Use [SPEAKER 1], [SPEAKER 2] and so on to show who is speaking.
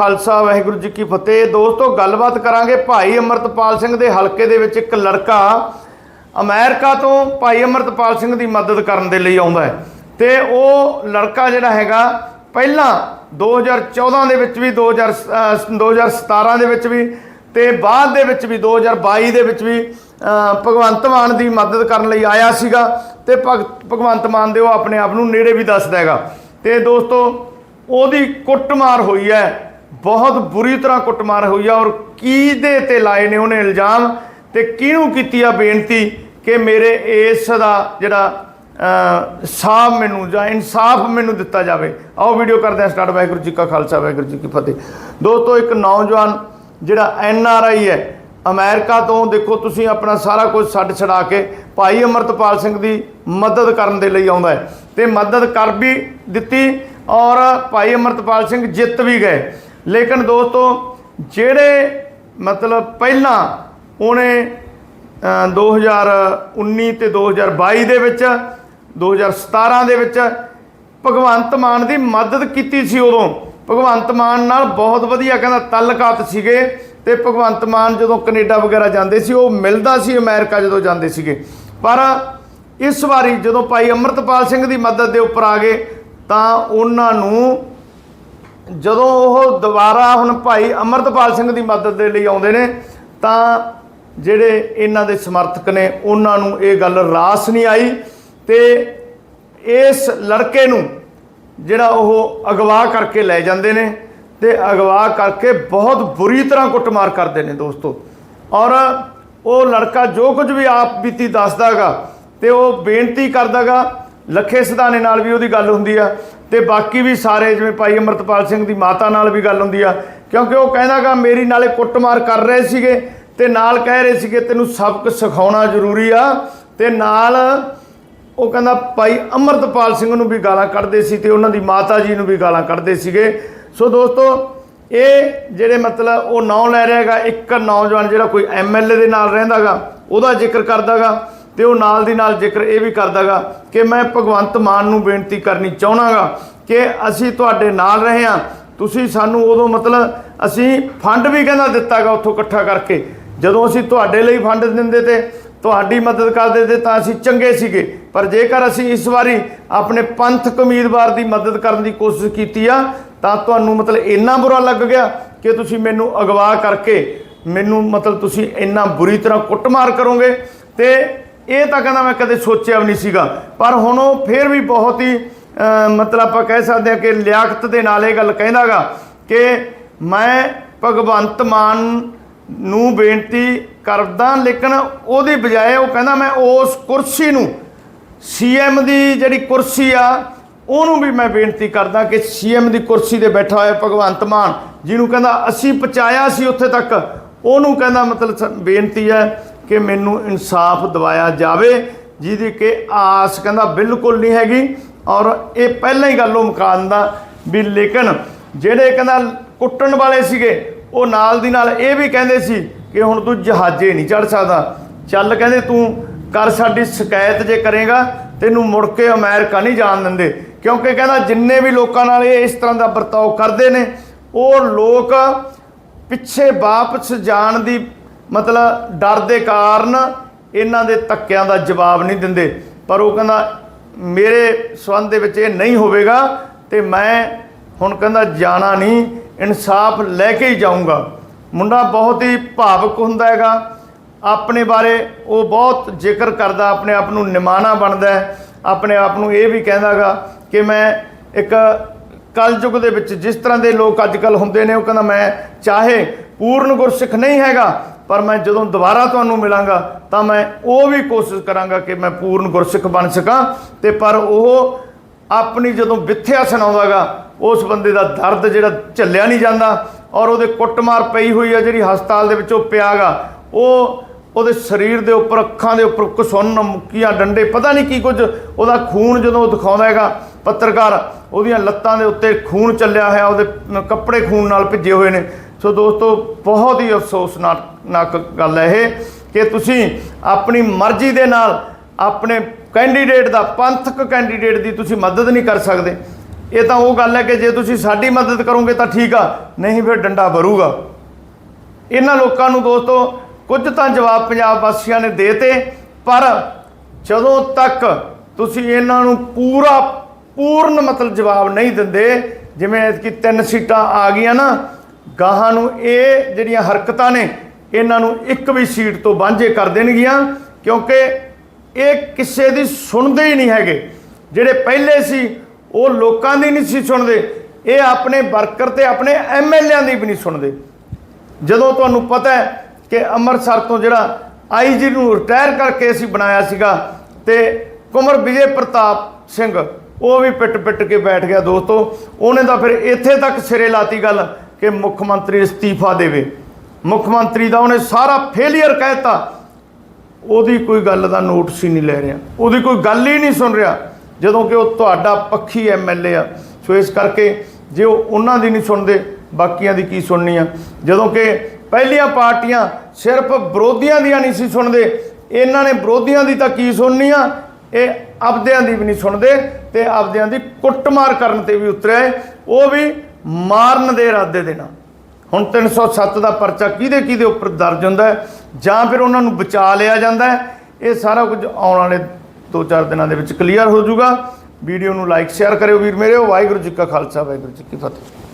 [SPEAKER 1] ਖਾਲਸਾ ਵਾਹਿਗੁਰੂ ਜੀ ਕੀ ਫਤਿਹ। ਦੋਸਤੋ, ਗੱਲਬਾਤ ਕਰਾਂਗੇ ਭਾਈ ਅਮਰਤਪਾਲ ਸਿੰਘ ਦੇ ਹਲਕੇ ਦੇ ਵਿੱਚ ਇੱਕ ਲੜਕਾ ਅਮਰੀਕਾ ਤੋਂ ਭਾਈ ਅਮਰਤਪਾਲ ਸਿੰਘ ਦੀ ਮਦਦ ਕਰਨ ਦੇ ਲਈ ਆਉਂਦਾ ਹੈ। ਤੇ ਉਹ ਲੜਕਾ ਜਿਹੜਾ ਹੈਗਾ, ਪਹਿਲਾਂ 2014 ਦੇ ਵਿੱਚ ਵੀ 2000 ਅਹ 2017 ਦੇ ਵਿੱਚ ਵੀ ਤੇ ਬਾਅਦ ਦੇ ਵਿੱਚ ਵੀ 2022 ਦੇ ਵਿੱਚ ਵੀ ਭਗਵੰਤ ਮਾਨ ਦੀ ਮਦਦ ਕਰਨ ਲਈ ਆਇਆ ਸੀਗਾ ਤੇ ਭਗ- ਭਗਵੰਤ ਮਾਨ ਦੇ ਉਹ ਆਪਣੇ ਆਪ ਨੂੰ ਨੇੜੇ ਵੀ ਦੱਸਦਾ ਹੈਗਾ। ਤੇ ਦੋਸਤੋ, ਉਹਦੀ ਕੁੱਟਮਾਰ ਹੋਈ ਹੈ। ਬਹੁਤ ਬੁਰੀ ਤਰ੍ਹਾਂ ਕੁੱਟਮਾਰ ਹੋਈ ਆ ਔਰ ਕਿਹਦੇ ਤੇ ਲਾਏ ਨੇ ਉਹਨੇ ਇਲਜ਼ਾਮ ਤੇ ਕਿਹਨੂੰ ਕੀਤੀ ਆ ਬੇਨਤੀ ਕਿ ਮੇਰੇ ਇਸ ਦਾ ਜਿਹੜਾ ਅ, ਸਾਫ਼ ਮੈਨੂੰ ਜਾਂ ਇਨਸਾਫ ਮੈਨੂੰ ਦਿੱਤਾ ਜਾਵੇ। ਆਓ ਵੀਡੀਓ ਕਰਦੇ ਹਾਂ ਸਟਾਰਟ। ਵਾਹਿਗੁਰੂ ਜੀ ਕਾ ਖਾਲਸਾ ਵਾਹਿਗੁਰੂ ਜੀ ਕੀ ਫਤਿਹ। ਦੋਸਤੋ ਇੱਕ ਨੌਜਵਾਨ ਜਿਹੜਾ ਐਨ ਆਰ ਆਈ ਹੈ ਅਮਰੀਕਾ ਤੋਂ ਦੇਖੋ ਤੁਸੀਂ ਆਪਣਾ ਸਾਰਾ ਕੁਝ ਛੱਡ ਛਡਾ ਕੇ ਭਾਈ ਅਮਰਤਪਾਲ ਸਿੰਘ ਦੀ ਮਦਦ ਕਰਨ ਦੇ ਲਈ ਆਉਂਦਾ ਹੈ। ਤੇ ਮਦਦ ਕਰ ਵੀ ਦਿੱਤੀ ਔਰ ਭਾਈ ਅਮਰਤਪਾਲ ਸਿੰਘ ਜਿੱਤ ਵੀ ਗਏ। ਲੇਕਿਨ ਦੋਸਤੋ ਜਿਹੜੇ ਮਤਲਬ ਪਹਿਲਾਂ ਉਹਨੇ ਅ, 2019 ਤੇ 2022 ਦੇ ਵਿੱਚ 2017 ਦੇ ਵਿੱਚ ਭਗਵੰਤ ਮਾਨ ਦੀ ਮਦਦ ਕੀਤੀ ਸੀ ਉਦੋਂ। ਭਗਵੰਤ ਮਾਨ ਨਾਲ ਬਹੁਤ ਵਧੀਆ ਕਹਿੰਦਾ ਤਲਕਾਤ ਸੀਗੇ ਤੇ ਭਗਵੰਤ ਮਾਨ ਜਦੋਂ ਕੈਨੇਡਾ ਵਗੈਰਾ ਜਾਂਦੇ ਸੀ ਉਹ ਮਿਲਦਾ ਸੀ ਅਮਰੀਕਾ ਜਦੋਂ ਜਾਂਦੇ ਸੀਗੇ। ਪਰ ਇਸ ਵਾਰੀ ਜਦੋਂ ਭਾਈ ਅਮਰਤਪਾਲ ਸਿੰਘ ਦੀ ਮਦਦ ਦੇ ਉੱਪਰ ਆ ਗਏ ਤਾਂ ਉਹਨਾਂ ਨੂੰ ਜਦੋਂ ਉਹ ਦੁਬਾਰਾ ਹੁਣ ਭਾਈ ਅਮਰਤਪਾਲ ਸਿੰਘ ਦੀ ਮਦਦ ਦੇ ਲਈ ਆਉਂਦੇ ਨੇ, ਤਾਂ ਜਿਹੜੇ ਇਹਨਾਂ ਦੇ ਸਮਰਥਕ ਨੇ, ਉਹਨਾਂ ਨੂੰ ਇਹ ਗੱਲ ਰਾਸ ਨਹੀਂ ਆਈ ਤੇ ਇਸ ਲੜਕੇ ਨੂੰ ਜਿਹੜਾ ਉਹ ਅਗਵਾ ਕਰਕੇ ਲੈ ਜਾਂਦੇ ਨੇ ਤੇ ਅਗਵਾ ਕਰਕੇ ਬਹੁਤ ਬੁਰੀ ਤਰ੍ਹਾਂ ਕੁੱਟਮਾਰ ਕਰਦੇ ਨੇ ਦੋਸਤੋ। ਔਰ ਉਹ ਲੜਕਾ ਜੋ ਕੁਝ ਵੀ ਆਪ ਬੀਤੀ ਦੱਸਦਾਗਾ ਤੇ ਉਹ ਬੇਨਤੀ ਕਰਦਾਗਾ ਲੱਖੇ ਸਿਧਾਣੇ ਨਾਲ ਵੀ ਉਹਦੀ ਗੱਲ ਹੁੰਦੀ ਆ ਤੇ ਬਾਕੀ ਵੀ ਸਾਰੇ ਜਿਵੇਂ ਭਾਈ ਅਮਰਤਪਾਲ ਸਿੰਘ ਦੀ ਮਾਤਾ ਨਾਲ ਵੀ ਗੱਲ ਹੁੰਦੀ ਆ, ਕਿਉਂਕਿ ਉਹ ਕਹਿੰਦਾਗਾ ਮੇਰੀ ਨਾਲੇ ਕੁੱਟਮਾਰ ਕਰ ਰਹੇ ਸੀਗੇ ਤੇ ਨਾਲ ਕਹਿ ਰਹੇ ਸੀਗੇ, ਤੈਨੂੰ ਸਬਕ ਸਿਖਾਉਣਾ ਜ਼ਰੂਰੀ ਆ। ਤੇ ਨਾਲ ਉਹ ਕਹਿੰਦਾ, ਭਾਈ ਅਮਰਤਪਾਲ ਸਿੰਘ ਨੂੰ ਵੀ ਗਾਲਾਂ ਕੱਢਦੇ ਸੀ ਤੇ ਉਹਨਾਂ ਦੀ ਮਾਤਾ ਜੀ ਨੂੰ ਵੀ ਗਾਲਾਂ ਕੱਢਦੇ ਸੀਗੇ। ਸੋ ਦੋਸਤੋ, ਇਹ ਜਿਹੜੇ ਮਤਲਬ ਉਹ ਨਾਂ ਲੈ ਰਿਹਾ ਹੈਗਾ, ਇੱਕ ਨੌਜਵਾਨ ਜਿਹੜਾ ਕੋਈ ਐਮਐਲਏ ਦੇ ਨਾਲ ਰਹਿੰਦਾਗਾ ਉਹਦਾ ਜ਼ਿਕਰ ਕਰਦਾਗਾ ਤੇ ਉਹ ਨਾਲ ਦੀ ਨਾਲ ਜ਼ਿਕਰ ਇਹ ਵੀ ਕਰਦਾਗਾ ਕਿ ਮੈਂ ਭਗਵੰਤ ਮਾਨ ਨੂੰ ਬੇਨਤੀ ਕਰਨੀ ਚਾਹਣਾਗਾ ਕਿ ਅਸੀਂ ਤੁਹਾਡੇ ਨਾਲ ਰਹੇ ਹਾਂ। ਤੁਸੀਂ ਸਾਨੂੰ ਉਦੋਂ ਮਤਲਬ ਅਸੀਂ ਫੰਡ ਵੀ ਕਹਿੰਦਾ ਦਿੱਤਾਗਾ ਉੱਥੋਂ ਇਕੱਠਾ ਕਰਕੇ। ਜਦੋਂ ਅਸੀਂ ਤੁਹਾਡੇ ਲਈ ਫੰਡ ਦਿੰਦੇ ਤੇ ਤੁਹਾਡੀ ਮਦਦ ਕਰਦੇ ਤੇ ਤਾਂ ਅਸੀਂ ਚੰਗੇ ਸੀਗੇ। ਪਰ ਜੇਕਰ ਅਸੀਂ ਇਸ ਵਾਰੀ ਆਪਣੇ ਪੰਥਕ ਉਮੀਦਵਾਰ ਦੀ ਮਦਦ ਕਰਨ ਦੀ ਕੋਸ਼ਿਸ਼ ਕੀਤੀ ਆ, ਤਾਂ ਤੁਹਾਨੂੰ ਮਤਲਬ ਇੰਨਾ ਬੁਰਾ ਲੱਗ ਗਿਆ ਕਿ ਤੁਸੀਂ ਮੈਨੂੰ ਅਗਵਾ ਕਰਕੇ ਮੈਨੂੰ ਮਤਲਬ ਤੁਸੀਂ ਇੰਨਾ ਬੁਰੀ ਤਰ੍ਹਾਂ ਕੁੱਟਮਾਰ ਕਰੋਗੇ ਤੇ ਇਹ ਤਾਂ ਕਹਿੰਦਾ ਮੈਂ ਕਦੇ ਸੋਚਿਆ ਵੀ ਨਹੀਂ ਸੀਗਾ। ਪਰ ਹੁਣ ਉਹ ਫੇਰ ਵੀ ਬਹੁਤ ਹੀ ਮਤਲਬ ਆਪਾਂ ਕਹਿ ਸਕਦੇ ਹਾਂ ਕਿ ਲਿਆਕਤ ਦੇ ਨਾਲ ਇਹ ਗੱਲ ਕਹਿੰਦਾਗਾ ਕਿ ਮੈਂ ਭਗਵੰਤ ਮਾਨ ਨੂੰ ਬੇਨਤੀ ਕਰਦਾ, ਲੇਕਿਨ ਉਹਦੀ ਬਜਾਏ ਉਹ ਕਹਿੰਦਾ ਮੈਂ ਉਸ ਕੁਰਸੀ ਨੂੰ ਸੀਐਮ ਦੀ ਜਿਹੜੀ ਕੁਰਸੀ ਆ, ਉਹਨੂੰ ਵੀ ਮੈਂ ਬੇਨਤੀ ਕਰਦਾ ਕਿ ਸੀਐਮ ਦੀ ਕੁਰਸੀ ਤੇ ਬੈਠਾ ਹੋਇਆ ਭਗਵੰਤ ਮਾਨ, ਜਿਹਨੂੰ ਕਹਿੰਦਾ ਅਸੀਂ ਪਹੁੰਚਾਇਆ ਸੀ ਉੱਥੇ ਤੱਕ, ਉਹਨੂੰ ਕਹਿੰਦਾ ਮਤਲਬ ਬੇਨਤੀ ਹੈ ਕਿ ਮੈਨੂੰ ਇਨਸਾਫ ਦਿਵਾਇਆ ਜਾਵੇ, ਜਿਹਦੀ ਕਿ ਆਸ ਕਹਿੰਦਾ ਬਿਲਕੁਲ ਨਹੀਂ ਹੈਗੀ। ਔਰ ਇਹ ਪਹਿਲਾਂ ਹੀ ਗੱਲ ਉਹ ਮੁਕਾ ਦਿੰਦਾ ਵੀ ਲੇਕਿਨ ਜਿਹੜੇ ਕਹਿੰਦਾ ਕੁੱਟਣ ਵਾਲੇ ਸੀਗੇ, ਉਹ ਨਾਲ ਦੀ ਨਾਲ ਇਹ ਵੀ ਕਹਿੰਦੇ ਸੀ ਕਿ ਹੁਣ ਤੂੰ ਜਹਾਜ਼ੇ ਨਹੀਂ ਚੜ ਸਕਦਾ। ਚੱਲ ਕਹਿੰਦੇ ਤੂੰ ਕਰ ਸਾਡੀ ਸ਼ਿਕਾਇਤ ਜੇ ਕਰੇਗਾ, ਤੈਨੂੰ ਮੁੜ ਕੇ ਅਮਰੀਕਾ ਨਹੀਂ ਜਾਣ ਦਿੰਦੇ। ਕਿਉਂਕਿ ਕਹਿੰਦਾ ਜਿੰਨੇ ਵੀ ਲੋਕਾਂ ਨਾਲ ਇਹ ਇਸ ਤਰ੍ਹਾਂ ਦਾ ਵਰਤਾਓ ਕਰਦੇ ਨੇ, ਉਹ ਲੋਕ ਪਿੱਛੇ ਵਾਪਸ ਜਾਣ ਦੀ ਮਤਲਬ ਡਰ ਦੇ ਕਾਰਨ ਇਹਨਾਂ ਦੇ ਧੱਕਿਆਂ ਦਾ ਜਵਾਬ ਨਹੀਂ ਦਿੰਦੇ। ਪਰ ਉਹ ਕਹਿੰਦਾ, ਮੇਰੇ ਸਬੰਧ ਦੇ ਵਿੱਚ ਇਹ ਨਹੀਂ ਹੋਵੇਗਾ ਤੇ ਮੈਂ ਹੁਣ ਕਹਿੰਦਾ ਜਾਣਾ ਨਹੀਂ, ਇਨਸਾਫ ਲੈ ਕੇ ਹੀ ਜਾਊਂਗਾ। ਮੁੰਡਾ ਬਹੁਤ ਹੀ ਭਾਵਕ ਹੁੰਦਾ ਹੈਗਾ। ਆਪਣੇ ਬਾਰੇ ਉਹ ਬਹੁਤ ਜ਼ਿਕਰ ਕਰਦਾ, ਆਪਣੇ ਆਪ ਨੂੰ ਨਿਮਾਣਾ ਬਣਦਾ ਹੈ। ਆਪਣੇ ਆਪ ਨੂੰ ਇਹ ਵੀ ਕਹਿੰਦਾਗਾ ਕਿ ਮੈਂ ਇੱਕ ਕਲਯੁਗ ਦੇ ਵਿੱਚ ਜਿਸ ਤਰ੍ਹਾਂ ਦੇ ਲੋਕ ਅੱਜ ਕੱਲ ਹੁੰਦੇ ਨੇ, ਉਹ ਕਹਿੰਦਾ ਮੈਂ ਚਾਹੇ ਪੂਰਨ ਗੁਰਸਿੱਖ ਨਹੀਂ ਹੈਗਾ ਪਰ ਮੈਂ ਜਦੋਂ ਦੁਬਾਰਾ ਤੁਹਾਨੂੰ ਮਿਲਾਂਗਾ ਤਾਂ ਮੈਂ ਉਹ ਵੀ ਕੋਸ਼ਿਸ਼ ਕਰਾਂਗਾ ਕਿ ਮੈਂ ਪੂਰਨ ਗੁਰਸਿੱਖ ਬਣ ਸਕਾਂ ਤੇ ਪਰ ਉਹ ਆਪਣੀ ਜਦੋਂ ਵਿਥਿਆ ਸੁਣਾਉਂਦਾਗਾ, ਉਸ ਬੰਦੇ ਦਾ ਦਰਦ ਜਿਹੜਾ ਝੱਲਿਆ ਨਹੀਂ ਜਾਂਦਾ ਔਰ ਉਹਦੇ ਕੁੱਟਮਾਰ ਪਈ ਹੋਈ ਆ ਜਿਹੜੀ ਹਸਪਤਾਲ ਦੇ ਵਿੱਚ ਉਹ ਪਿਆਗਾ, ਉਹ ਉਹਦੇ ਸਰੀਰ ਦੇ ਉੱਪਰ, ਅੱਖਾਂ ਦੇ ਉੱਪਰ ਕਸੁੰਨ ਮੁੱਕੀਆਂ, ਡੰਡੇ, ਪਤਾ ਨਹੀਂ ਕੀ ਕੁਝ ਉਹਦਾ ਖੂਨ ਜਦੋਂ ਉਹ ਦਿਖਾਉਂਦਾ ਹੈਗਾ, ਪੱਤਰਕਾਰ ਉਹਦੀਆਂ ਲੱਤਾਂ ਦੇ ਉੱਤੇ ਖੂਨ ਚੱਲਿਆ ਹੋਇਆ, ਉਹਦੇ ਕੱਪੜੇ ਖੂਨ ਨਾਲ ਭਿੱਜੇ ਹੋਏ ਨੇ। ਸੋ ਦੋਸਤੋ, ਬਹੁਤ ਹੀ ਅਫਸੋਸਨਾਕ ਗੱਲ ਹੈ ਇਹ ਕਿ ਤੁਸੀਂ ਆਪਣੀ ਮਰਜ਼ੀ ਦੇ ਨਾਲ ਆਪਣੇ ਕੈਂਡੀਡੇਟ ਦਾ, ਪੰਥਕ ਕੈਂਡੀਡੇਟ ਦੀ ਤੁਸੀਂ ਮਦਦ ਨਹੀਂ ਕਰ ਸਕਦੇ। ਇਹ ਤਾਂ ਉਹ ਗੱਲ ਹੈ ਕਿ ਜੇ ਤੁਸੀਂ ਸਾਡੀ ਮਦਦ ਕਰੋਗੇ ਤਾਂ ਠੀਕ ਆ, ਨਹੀਂ ਫਿਰ ਡੰਡਾ ਭਰੂਗਾ। ਇਹਨਾਂ ਲੋਕਾਂ ਨੂੰ ਦੋਸਤੋ, ਕੁਝ ਤਾਂ ਜਵਾਬ ਪੰਜਾਬ ਵਾਸੀਆਂ ਨੇ ਦੇਤੇ ਪਰ ਜਦੋਂ ਤੱਕ ਤੁਸੀਂ ਇਹਨਾਂ ਨੂੰ ਪੂਰਾ, ਪੂਰਨ ਮਤਲਬ ਜਵਾਬ ਨਹੀਂ ਦਿੰਦੇ, ਜਿਵੇਂ ਕਿ ਤਿੰਨ ਸੀਟਾਂ ਆ ਗਈਆਂ ਨਾ ਗਾਹਾਂ ਨੂੰ ਇਹ ਜਿਹੜੀਆਂ ਹਰਕਤਾਂ ਨੇ, ਇਹਨਾਂ ਨੂੰ ਇੱਕ ਵੀ ਸੀਟ ਤੋਂ ਵਾਂਝੇ ਕਰ ਦੇਣਗੀਆਂ, ਕਿਉਂਕਿ ਇਹ ਕਿਸੇ ਦੀ ਸੁਣਦੇ ਹੀ ਨਹੀਂ ਹੈਗੇ। ਜਿਹੜੇ ਪਹਿਲੇ ਸੀ, ਉਹ ਲੋਕਾਂ ਦੀ ਨਹੀਂ ਸੀ ਸੁਣਦੇ। ਇਹ ਆਪਣੇ ਵਰਕਰ ਤੇ ਆਪਣੇ ਐਮਐਲਏਆਂ ਦੀ ਵੀ ਨਹੀਂ ਸੁਣਦੇ। ਜਦੋਂ ਤੁਹਾਨੂੰ ਪਤਾ ਹੈ ਕਿ ਅੰਮ੍ਰਿਤਸਰ ਤੋਂ ਜਿਹੜਾ ਆਈਜੀ ਨੂੰ ਰਿਟਾਇਰ ਕਰਕੇ ਅਸੀਂ ਬਣਾਇਆ ਸੀਗਾ, ਤੇ ਕੁਮਰ ਵਿਜੇ ਪ੍ਰਤਾਪ ਸਿੰਘ, ਉਹ ਵੀ ਪਿੱਟ ਪਿੱਟ ਕੇ ਬੈਠ ਗਿਆ ਦੋਸਤੋ। ਉਹਨੇ ਤਾਂ ਫਿਰ ਇੱਥੇ ਤੱਕ ਸਿਰੇ ਲਾਤੀ ਗੱਲ। ਕਿ ਮੁੱਖ ਮੰਤਰੀ ਅਸਤੀਫਾ ਦੇਵੇ। ਮੁੱਖ ਮੰਤਰੀ ਦਾ ਉਹਨੇ ਸਾਰਾ ਫੇਲਿਅਰ ਕਹਿਤਾ ਉਹਦੀ ਕੋਈ ਗੱਲ ਦਾ ਨੋਟਿਸ ਹੀ ਨਹੀਂ ਲੈ ਰਿਹਾ। ਉਹਦੀ ਕੋਈ ਗੱਲ ਹੀ ਨਹੀਂ ਸੁਣ ਰਿਹਾ। ਜਦੋਂ ਕਿ ਉਹ ਤੁਹਾਡਾ ਪੱਖੀ ਐਮਐਲਏ ਆ। ਸੋ ਇਸ ਕਰਕੇ ਜੇ ਉਹ ਉਹਨਾਂ ਦੀ ਨਹੀਂ ਸੁਣਦੇ ਬਾਕੀਆਂ ਦੀ ਕੀ ਸੁਣਨੀ ਆ? ਜਦੋਂ ਕਿ ਪਹਿਲੀਆਂ ਪਾਰਟੀਆਂ ਸਿਰਫ ਵਿਰੋਧੀਆਂ ਦੀਆਂ ਨਹੀਂ ਸੀ ਸੁਣਦੇ। ਇਹਨਾਂ ਨੇ ਵਿਰੋਧੀਆਂ ਦੀ ਤਾਂ ਕੀ ਸੁਣਨੀ ਆ? ਇਹ ਆਪਦਿਆਂ ਦੀ ਵੀ ਨਹੀਂ ਸੁਣਦੇ ਤੇ ਆਪਦਿਆਂ ਦੀ ਕੁੱਟਮਾਰ ਕਰਨ ਤੇ ਵੀ ਉਤਰਿਆ ਹੈ, ਉਹ ਵੀ ਮਾਰਨ ਦੇ ਇਰਾਦੇ ਦੇ ਨਾਲ। ਹੁਣ 307 ਦਾ ਪਰਚਾ ਕਿਹਦੇ ਕਿਹਦੇ ਉੱਪਰ ਦਰਜ ਹੁੰਦਾ ਜਾਂ ਫਿਰ ਉਹਨਾਂ ਨੂੰ ਬਚਾ ਲਿਆ ਜਾਂਦਾ ਇਹ ਸਾਰਾ ਕੁਝ ਆਉਣ ਵਾਲੇ 2-4 ਦਿਨਾਂ ਦੇ ਵਿੱਚ ਕਲੀਅਰ ਹੋ ਜਾਊਗਾ। ਵੀਡੀਓ ਨੂੰ ਲਾਈਕ ਸ਼ੇਅਰ ਕਰਿਓ ਵੀਰ ਮੇਰੇ। ਵਾਹਿਗੁਰੂ ਜੀ ਕਾ ਖਾਲਸਾ, ਵਾਹਿਗੁਰੂ ਜੀ ਕੀ ਫਤਿਹ।